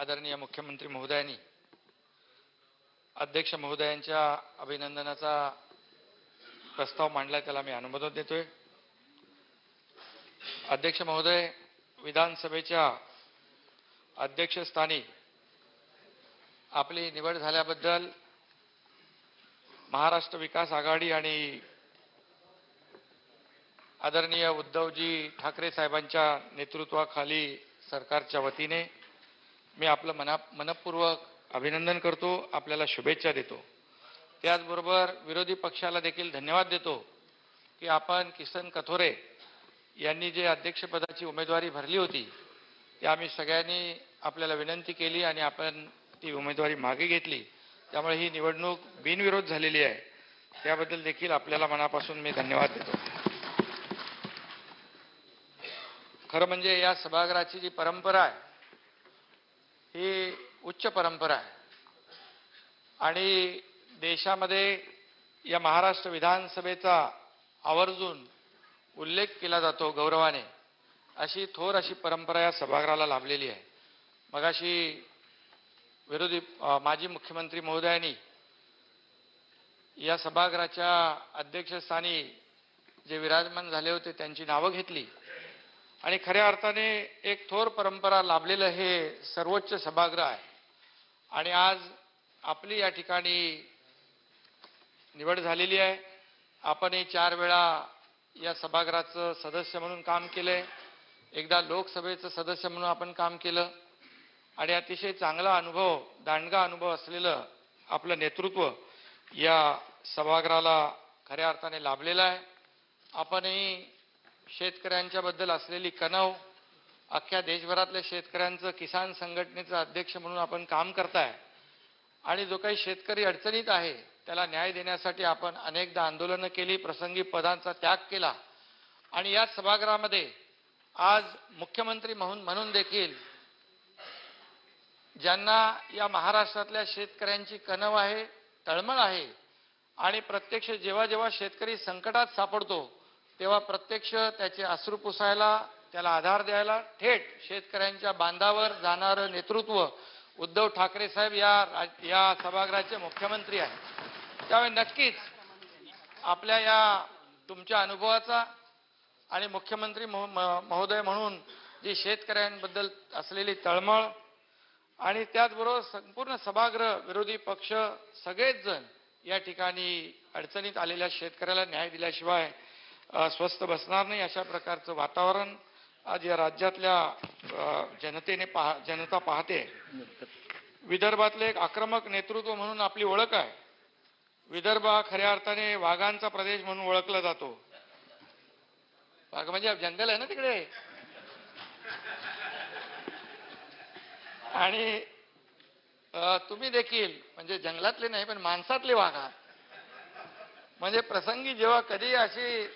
आदरणीय मुख्यमंत्री महोदयांनी अध्यक्ष महोदयांच्या अभिनंदनाचा प्रस्ताव मांडला त्याला मी अनुमोदन देतोय. अध्यक्ष महोदय विधानसभेच्या अध्यक्षस्थानी आपली निवड झाल्याबद्दल महाराष्ट्र विकास आघाडी आणि आदरणीय उद्धवजी ठाकरे साहेबांच्या नेतृत्वाखाली सरकारच्या वतीने मी आपलं मना मनपूर्वक अभिनंदन करतो आपल्याला शुभेच्छा देतो. त्याचबरोबर विरोधी पक्षाला देखील धन्यवाद देतो की आपण किसन कथोरे यांनी जे अध्यक्षपदाची उमेदवारी भरली होती ती आम्ही सगळ्यांनी आपल्याला विनंती केली आणि आपण ती उमेदवारी मागे घेतली. त्यामुळे ही निवडणूक बिनविरोध झालेली आहे. त्याबद्दल देखील आपल्याला मनापासून मी धन्यवाद देतो. खरं म्हणजे या सभागृहाची जी परंपरा आहे ही उच्च परंपरा आहे. आणि देशामध्ये या महाराष्ट्र विधानसभेचा आवर्जून उल्लेख केला जातो गौरवाने. अशी थोर अशी परंपरा या सभागृहाला लाभलेली आहे. मगाशी विरोधी माजी मुख्यमंत्री महोदयांनी या सभागृहाच्या अध्यक्षस्थानी जे विराजमान झाले होते त्यांची नावं घेतली. आणि खऱ्या अर्थाने एक थोर परंपरा लाभलेलं हे सर्वोच्च सभागृह आहे. आणि आज आपली या ठिकाणी निवड झालेली आहे. आपणही चार वेळा या सभागृहाचं सदस्य म्हणून काम केलंय. एकदा लोकसभेचं सदस्य म्हणून आपण काम केलं. आणि अतिशय चांगला अनुभव दांडगा अनुभव असलेलं आपलं नेतृत्व या सभागृहाला खऱ्या अर्थाने लाभलेलं आहे. आपणही शेतकऱ्यांच्या बद्दल असलेली कणव अख्ख्या देशभरातल्या शेतकऱ्यांचं किसान संघटनेचं अध्यक्ष म्हणून आपण काम करताय. आणि जो काही शेतकरी अडचणीत आहे त्याला न्याय देण्यासाठी आपण अनेकदा आंदोलनं केली प्रसंगी पदांचा त्याग केला. आणि या सभागृहामध्ये आज मुख्यमंत्री म्हणून म्हणून देखील ज्यांना या महाराष्ट्रातल्या शेतकऱ्यांची कणव आहे तळमळ आहे आणि प्रत्यक्ष जेव्हा जेव्हा शेतकरी संकटात सापडतो तेव्हा प्रत्यक्ष त्याचे अश्रू पुसायला त्याला आधार द्यायला थेट शेतकऱ्यांच्या बांधावर जाणारं नेतृत्व उद्धव ठाकरे साहेब या राज- या सभागृहाचे मुख्यमंत्री आहेत. त्यामुळे नक्कीच आपल्या या तुमच्या अनुभवाचा आणि मुख्यमंत्री महो- म- महोदय म्हणून जी शेतकऱ्यांबद्दल असलेली तळमळ आणि त्याचबरोबर संपूर्ण सभागृह विरोधी पक्ष सगळेच जण या ठिकाणी अडचणीत आलेल्या शेतकऱ्याला न्याय दिल्याशिवाय स्वस्थ बसणार नाही अशा प्रकारचं वातावरण आज या राज्यातल्या जनतेने पाह जनता पाहते. विदर्भातले एक आक्रमक नेतृत्व म्हणून आपली ओळख आहे. विदर्भ हा खऱ्या अर्थाने वाघांचा प्रदेश म्हणून ओळखला जातो. वाघ म्हणजे जंगल आहे ना तिकडे? आणि तुम्ही देखील म्हणजे जंगलातले नाही पण माणसातले वाघ आहात. म्हणजे प्रसंगी जेव्हा कधी अशी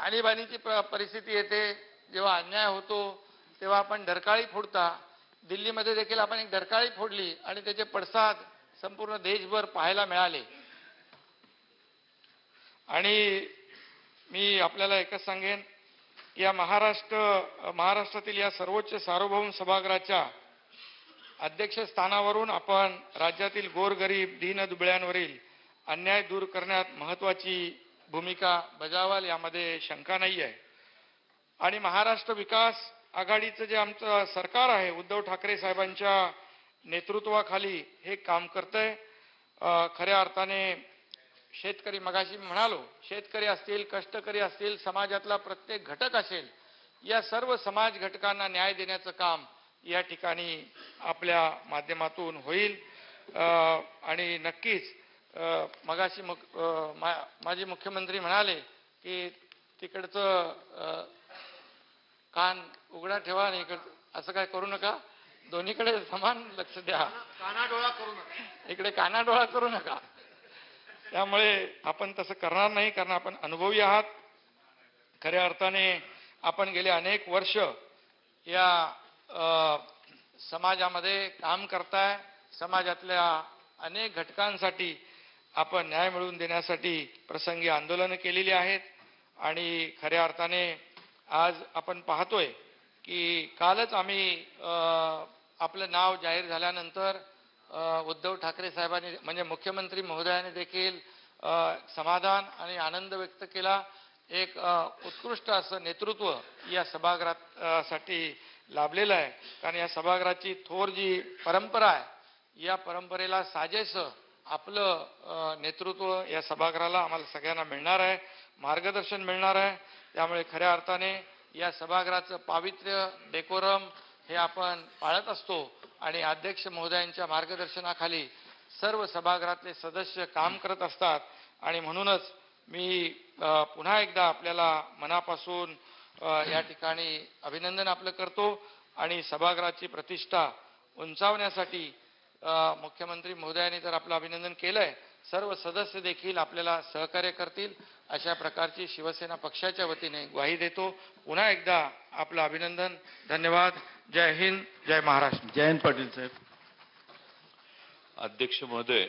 आणीबाणीची प- परिस्थिती येते जेव्हा अन्याय होतो तेव्हा आपण डरकाळी फोडता. दिल्लीमध्ये देखील आपण एक ढरकाळी फोडली आणि त्याचे पडसाद संपूर्ण देशभर पाहायला मिळाले. आणि मी आपल्याला एकच सांगेन की या महाराष्ट्र महाराष्ट्रातील या सर्वोच्च सार्वभौम सभागृहाच्या अध्यक्षस्थानावरून आपण राज्यातील गोरगरीब दीनदुबळ्यांवरील अन्याय दूर करण्यात महत्वाची भूमिका बजावाल यामध्ये शंका नाही आहे. आणि महाराष्ट्र विकास आघाडीचं जे आमचं सरकार आहे उद्धव ठाकरे साहेबांच्या नेतृत्वाखाली हे काम करतंय. खऱ्या अर्थाने शेतकरी मगाशी म्हणालो शेतकरी असतील कष्टकरी असतील समाजातला प्रत्येक घटक असेल या सर्व समाज घटकांना न्याय देण्याचं काम या ठिकाणी आपल्या माध्यमातून होईल. आणि नक्कीच मगाशी मुख मा- माजी मुख्यमंत्री म्हणाले की तिकडचं कान उघडा ठेवा आणि इकडं असं काय करू नका. दोन्हीकडे समान लक्ष द्या. कानाडोळा करू नका. इकडे कानाडोळा करू नका. त्यामुळे आपण तसं करणार नाही कारण आपण अनुभवी आहात. खऱ्या अर्थाने आपण गेले अनेक वर्ष या समाजामध्ये काम करताय. समाजातल्या अनेक घटकांसाठी आपण न्याय मिळवून देण्यासाठी प्रसंगी आंदोलनं केलेली आहेत. आणि खऱ्या अर्थाने आज आपण पाहतोय की कालच आम्ही आपलं नाव जाहीर झाल्यानंतर उद्धव ठाकरे साहेबांनी म्हणजे मुख्यमंत्री महोदयाने देखील समाधान आणि आनंद व्यक्त केला. एक उत्कृष्ट असं नेतृत्व या सभागृहात साठी लाभलेलं आहे. कारण या सभागृहाची थोर जी परंपरा आहे या परंपरेला साजेसं आपलं नेतृत्व या सभागृहाला आम्हाला सगळ्यांना मिळणार आहे मार्गदर्शन मिळणार आहे. त्यामुळे खऱ्या अर्थाने या सभागृहाचं पावित्र्य डेकोरम हे आपण पाळत असतो. आणि अध्यक्ष महोदयांच्या मार्गदर्शनाखाली सर्व सभागृहातले सदस्य काम करत असतात. आणि म्हणूनच मी पुन्हा एकदा आपल्याला मनापासून या ठिकाणी अभिनंदन आपलं करतो. आणि सभागृहाची प्रतिष्ठा उंचावण्यासाठी मुख्यमंत्री महोदयांनी तर आपलं अभिनंदन केलंय. सर्व सदस्य देखील आपल्याला सहकार्य करतील. अशा प्रकारची शिवसेना पक्षाच्या वतीने ग्वाही देतो. पुन्हा एकदा आपलं अभिनंदन. धन्यवाद. जय हिंद. जय महाराष्ट्र. जयंत पाटील साहेब. अध्यक्ष महोदय